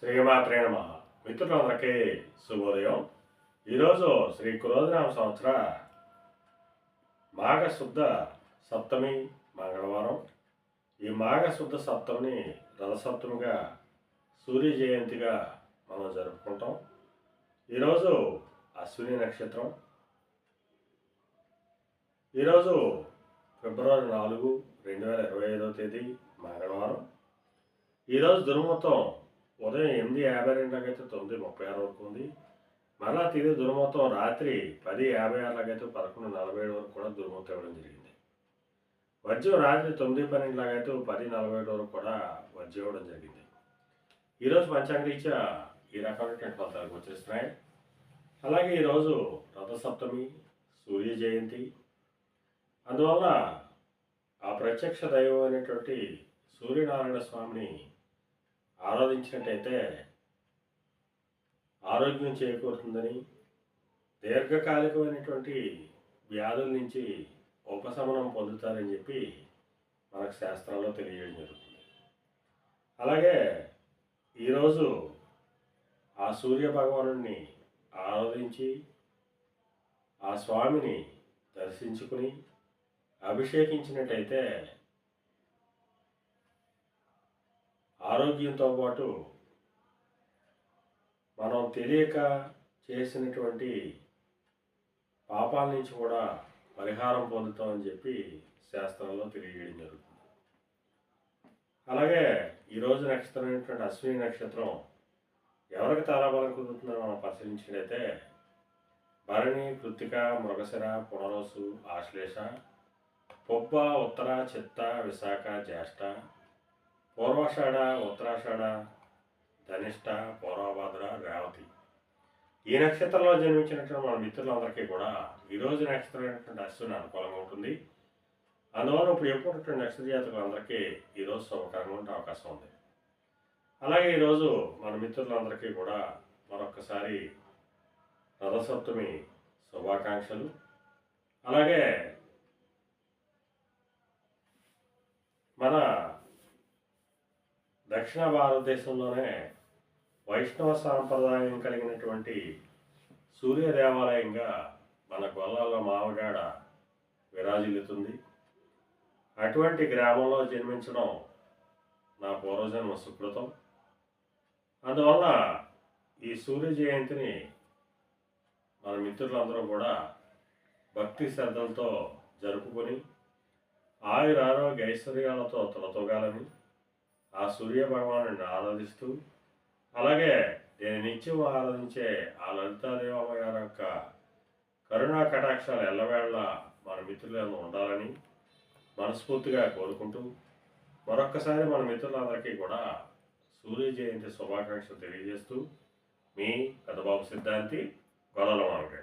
శ్రీమాత్రే నమ. మిత్రులందరికీ శుభోదయం. ఈరోజు శ్రీ కురోజనామ సంవత్సర మాఘశుద్ధ సప్తమి మంగళవారం. ఈ మాఘశుద్ధ సప్తమిని రథసప్తమిగా సూర్య జయంతిగా మనం జరుపుకుంటాం. ఈరోజు అశ్విని నక్షత్రం. ఈరోజు ఫిబ్రవరి నాలుగు రెండు వేల ఇరవై ఐదవ తేదీ మంగళవారం. ఈరోజు దుర్మతం ఉదయం ఎనిమిది యాభై రెండులకైతే తొమ్మిది ముప్పై ఆరు వరకు ఉంది. మరలా తిరిగి దుర్మతం రాత్రి పది యాభై ఆరులకైతే పదకొండు నలభై ఏడు వరకు కూడా దుర్మతం ఇవ్వడం జరిగింది. వజ్రం రాత్రి తొమ్మిది పన్నెండులాగైతే పది నలభై ఏడు వరకు కూడా వజ్రం ఇవ్వడం జరిగింది. ఈరోజు పంచాంగరీత్యా ఈ రకమైనటువంటి ఫలితాలకు వచ్చేస్తున్నాయి అలాగే ఈరోజు రథసప్తమి సూర్య జయంతి. అందువల్ల ఆ ప్రత్యక్ష దైవం అనేటువంటి సూర్యనారాయణ స్వామిని ఆరాధించినట్టయితే ఆరోగ్యం చేకూరుతుందని దీర్ఘకాలికమైనటువంటి వ్యాధుల నుంచి ఉపశమనం పొందుతారని చెప్పి మనకు శాస్త్రాల్లో తెలియజేయడం జరుగుతుంది. అలాగే ఈరోజు ఆ సూర్య భగవాను ఆరాధించి ఆ స్వామిని దర్శించుకుని అభిషేకించినట్టయితే ఆరోగ్యంతో పాటు మనం తెలియక చేసినటువంటి పాపాల నుంచి కూడా పరిహారం పొందుతామని చెప్పి శాస్త్రంలో తెలియజేయడం జరుగుతుంది. అలాగే ఈరోజు నక్షత్రం అయినటువంటి అశ్విని నక్షత్రం ఎవరికి తారాబలం కుదురుతుందో మనం పరిశీలించినట్టయితే భరణి కృత్తిక మృగశిర పునరోసు ఆశ్లేష పొబ్బ ఉత్తర చిత్త విశాఖ జ్యేష్ఠ పూర్వాషాఢ ఉత్తరాషాఢ ధనిష్ట పూర్వభద్ర రేవతి. ఈ నక్షత్రంలో జన్మించినటువంటి మన మిత్రులందరికీ కూడా ఈరోజు నక్షత్రం అయినటువంటి అశ్విని అనుకూలంగా ఉంటుంది. అందువల్ల ఇప్పుడు ఎప్పుడున్నటువంటి నక్షత్ర జాతకులందరికీ ఈరోజు శుభకరంగా ఉండే అవకాశం ఉంది. అలాగే ఈరోజు మన మిత్రులందరికీ కూడా మరొకసారి రథసప్తమి శుభాకాంక్షలు. అలాగే మన దక్షిణ భారతదేశంలోనే వైష్ణవ సాంప్రదాయం కలిగినటువంటి సూర్య దేవాలయంగా మన గొల్లాల మావగాడ విరాజిల్లుతుంది. అటువంటి గ్రామంలో జన్మించడం నా పూర్వజన్మ సుకృతం. అందువల్ల ఈ సూర్య జయంతిని మన మిత్రులందరూ కూడా భక్తి శ్రద్ధలతో జరుపుకొని ఆయుర ఆరోగ్య ఐశ్వర్యాలతో తొలతొగాలని ఆ సూర్య భగవాను ఆరాధిస్తూ అలాగే నేను నిత్యం ఆరాధించే ఆ లలితాదేవమ్మ గారి యొక్క కరుణా కటాక్షాలు ఎల్లవేళ మన మిత్రులను ఉండాలని మనస్ఫూర్తిగా కోరుకుంటూ మరొక్కసారి మన మిత్రులందరికీ కూడా సూర్య జయంతి శుభాకాంక్షలు తెలియజేస్తూ మీ పెద్దబాబు సిద్ధాంతి గొడవల మామిడి